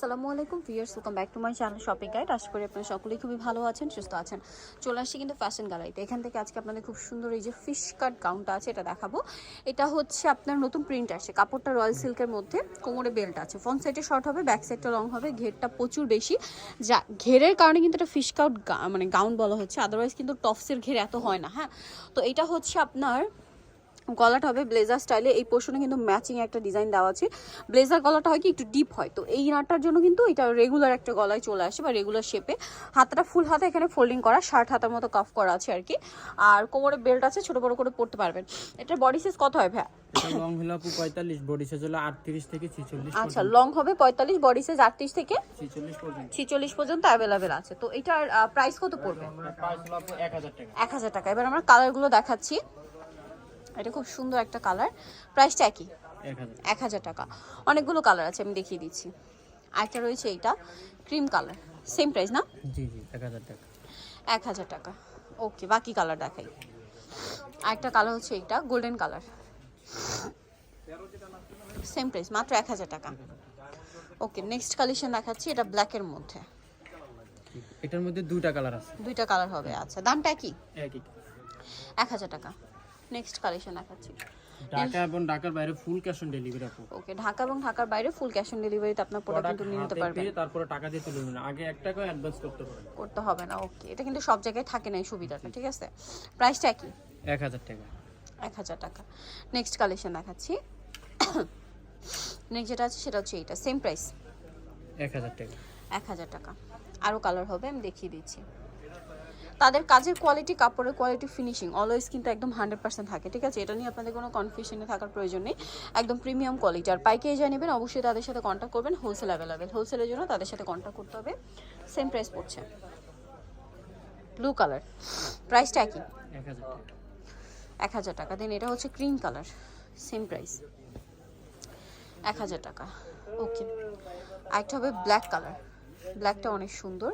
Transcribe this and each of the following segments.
আসসালামু আলাইকুম viewers welcome back to my channel shopping guide আশা করি আপনারা সকলেই খুবই ভালো আছেন, সুস্থ আছেন। চলে আসছি কিন্তু ফ্যাশন গ্যালারিতে এখান থেকে আজকে আপনাদের খুব সুন্দর এই যে ফিশ কাট গাউনটা আছে, এটা দেখাবো। এটা হচ্ছে আপনার নতুন প্রিন্ট আসছে, কাপড়টা রয়্যাল সিল্কের মধ্যে, কোমরে বেল্ট আছে। ফ্রন্ট সাইডে শর্ট হবে ব্যাক সাইডটা লং হবে, ঘেরটা প্রচুর বেশি। যা, ঘেরের কারণে কিন্তু এটা ফিশ কাউট মানে গাউন বলা হচ্ছে আদারওয়াইজ কিন্তু টপসের ঘের এত হয় না হ্যাঁ? তো এটা হচ্ছে আপনার গলাটা হবে ব্লেজার স্টাইলে এই পোর্শনে কিন্তু ম্যাচিং একটা ডিজাইন দেওয়া আছে। ব্লেজার গলাটা হয় কি একটু ডিপ হয়। তো এই নাটটার জন্য কিন্তু এটা রেগুলার একটা গলায় চলে আসে বা রেগুলার শেপে হাতটা ফুল হাতে এখানে ফোল্ডিং করা শার্ট হাতার মতো কাফ করা আছে আর কি। আর কোমরে বেল্ট আছে ছোট বড় করে পড়তে পারবেন। এটার বডি সাইজ কত হয় ভাই এটা লং হলো বডি সাইজ থেকে আচ্ছা লং হবে বডি সাইজ থেকে ছিচল্লিশ পর্যন্ত। আছে। তো এটার প্রাইস কত পড়বে? প্রাইস হলো টাকা। টাকা। এবার আমরা কালারগুলো দেখাচ্ছি। এটা খুব সুন্দর একটা কালার প্রাইসটা একই। এক হাজার। টাকা। অনেকগুলো কালার আছে আমি দেখিয়ে দিচ্ছি। আরেকটা রয়েছে এইটা ক্রিম কালার সেম প্রাইস না? জি জি এক হাজার টাকা। এক হাজার টাকা। ওকে বাকি কালার দেখাই। আরেকটা কালার হচ্ছে এইটা গোল্ডেন কালার সেম প্রাইস মাত্র এক হাজার টাকা। ওকে নেক্সট কালেকশন দেখাচ্ছি এটা ব্ল্যাকের মধ্যে। এটার মধ্যে দুইটা কালার আছে। দুইটা কালার হবে আচ্ছা। দামটা কি একই। এক হাজার টাকা। নেক্সট কালেকশন দেখাচ্ছি। ঢাকা এবং ঢাকার বাইরে ফুল ক্যাশ অন ডেলিভারি আপু। ওকে ঢাকা এবং ঢাকার বাইরে ফুল ক্যাশ অন ডেলিভারিতে আপনার প্রোডাক্ট কিন্তু নিয়ে নিতে পারবেন। তারপরে টাকা দিয়ে তুলে নেবেন। আগে এক টাকা অ্যাডভান্স করতে হবে করতে হবে না ওকে এটা কিন্তু সব জায়গায় থাকে না এই সুবিধাটা ঠিক আছে? প্রাইসটা কি? এক হাজার টাকা। এক হাজার টাকা। নেক্সট কালেকশন দেখাচ্ছি। নেক্সট যেটা আছে সেটা হচ্ছে এইটা সেম প্রাইস এক হাজার টাকা। এক হাজার টাকা। আরও কালার হবে আমি দেখিয়ে দিচ্ছি। তাদের কাজের কোয়ালিটি কাপড়ের কোয়ালিটি ফিনিশিং অলওয়েজ কিন্তু একদম হান্ড্রেড পার্সেন্ট থাকে, ঠিক আছে? এটা নিয়ে আপনাদের কোনো কনফিউশনে থাকার প্রয়োজন নেই। একদম প্রিমিয়াম কোয়ালিটি আর পাইকারি যা নেবেন, অবশ্যই তাদের সাথে কন্ট্যাক্ট করবেন হোলসেল অ্যাভেলেবেল হোলসেলের জন্য তাদের সাথে কন্ট্যাক্ট করতে হবে। সেম প্রাইস পড়ছে। ব্লু কালার প্রাইসটা একই। এক হাজার টাকা। দেন এটা হচ্ছে ক্রিম কালার সেম প্রাইস এক হাজার টাকা। ওকে আরেকটা হবে ব্ল্যাক কালার ব্ল্যাকটা অনেক সুন্দর।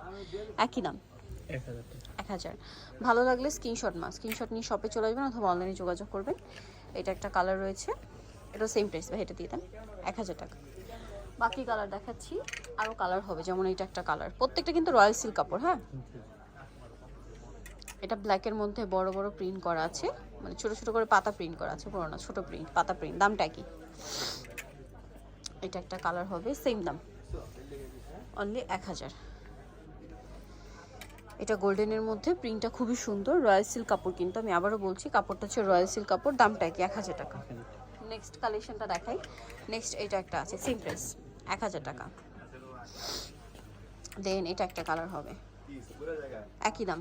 একই দাম। এক হাজার ভালো লাগলে স্ক্রিনশট মা স্ক্রিনশট নিয়ে শপে চলে আসবেন অথবা অনলাইনে যোগাযোগ করবেন। এটা একটা কালার রয়েছে। এটা সেম প্রাইস বা এটা দিয়ে দেন। এক হাজার টাকা। বাকি কালার দেখাচ্ছি। আরও কালার হবে, যেমন এটা একটা কালার প্রত্যেকটা কিন্তু রয়্যাল সিল্ক কাপড় হ্যাঁ। এটা ব্ল্যাকের মধ্যে বড় বড় প্রিন্ট করা আছে। মানে ছোট ছোট করে পাতা প্রিন্ট করা আছে বড় না ছোট প্রিন্ট পাতা প্রিন্ট দামটা কি এটা একটা কালার হবে সেম দাম। অনলি এক হাজার। এটা গোল্ডেনের মধ্যে প্রিন্টটা খুবই সুন্দর রয়্যাল সিল্ক কাপড় কিন্তু আমি আবারও বলছি, কাপড়টা হচ্ছে রয়্যাল সিল্ক কাপড়, দামটা কি এক হাজার টাকা। নেক্সট কালেকশনটা দেখাই। নেক্সট এটা একটা আছে সেম প্রাইস এক হাজার টাকা। দেন এটা একটা কালার হবে। একই দাম।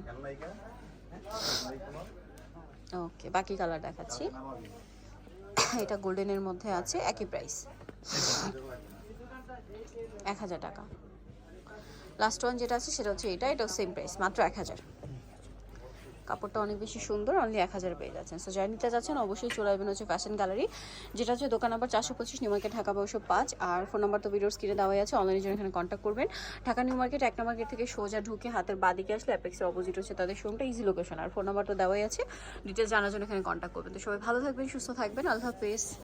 ওকে বাকি কালার দেখাচ্ছি। এটা গোল্ডেনের মধ্যে আছে, একই প্রাইস এক হাজার টাকা। লাস্ট ওয়ান যেটা আছে সেটা হচ্ছে এটা, এটাও সেম প্রাইস মাত্র এক হাজার। কাপড়টা অনেক বেশি সুন্দর অনলি এক হাজার পেয়ে যাচ্ছেন। সো যারা নিতে যাচ্ছেন অবশ্যই চলে আসবেন হচ্ছে ফ্যাশন গ্যালারি যেটা হচ্ছে দোকান নাম্বার চারশো পঁচিশ নিউ মার্কেট ঢাকা বারোশো পাঁচ। আর ফোন নাম্বার তো ভিডিওর স্ক্রিনে দেওয়াই আছে অনলাইনের জন্য এখানে কন্ট্যাক্ট করবেন। ঢাকা নিউ মার্কেট এক নম্বর গেট থেকে সোজা ঢুকে হাতের বাদিকে আসলে অ্যাপেক্সের অপোজিট হচ্ছে তাদের শোরুমটা ইজি লোকেশন আর ফোন নাম্বার তো দেওয়াই আছে ডিটেলস জানার জন্য এখানে কন্ট্যাক্ট করবেন। তো সবাই ভালো থাকবেন, সুস্থ থাকবেন, আল্লাহ হাফেজ।